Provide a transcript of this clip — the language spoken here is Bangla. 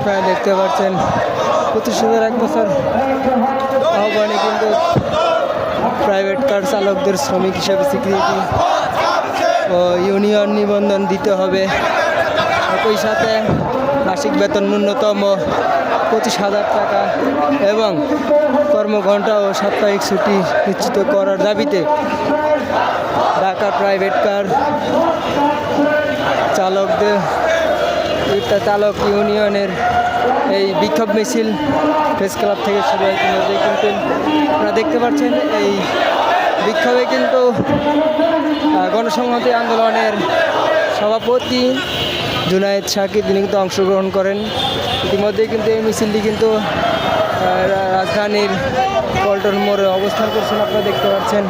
আপনারা দেখতে পাচ্ছেন প্রতিশোধের এক বছর আহ্বানে কিন্তু প্রাইভেট কার চালকদের শ্রমিক হিসেবে স্বীকৃতি ও ইউনিয়ন নিবন্ধন দিতে হবে। একই সাথে মাসিক বেতন ন্যূনতম পঁচিশ হাজার টাকা এবং কর্মঘণ্টা ও সাপ্তাহিক ছুটি নিশ্চিত করার দাবিতে ঢাকা প্রাইভেট কার চালকদের এটা চালক ইউনিয়নের এই বিক্ষোভ মিছিল, প্রেস ক্লাব থেকে শুরু হয় কিন্তু আপনারা দেখতে পাচ্ছেন এই বিক্ষোভে কিন্তু গণসংহতি আন্দোলনের সভাপতি জুনায়েদ শাকির তিনি কিন্তু অংশগ্রহণ করেন। ইতিমধ্যে কিন্তু এই মিছিলটি কিন্তু রাজধানীর পল্টন মোড়ে অবস্থান করছেন, আপনারা দেখতে পাচ্ছেন।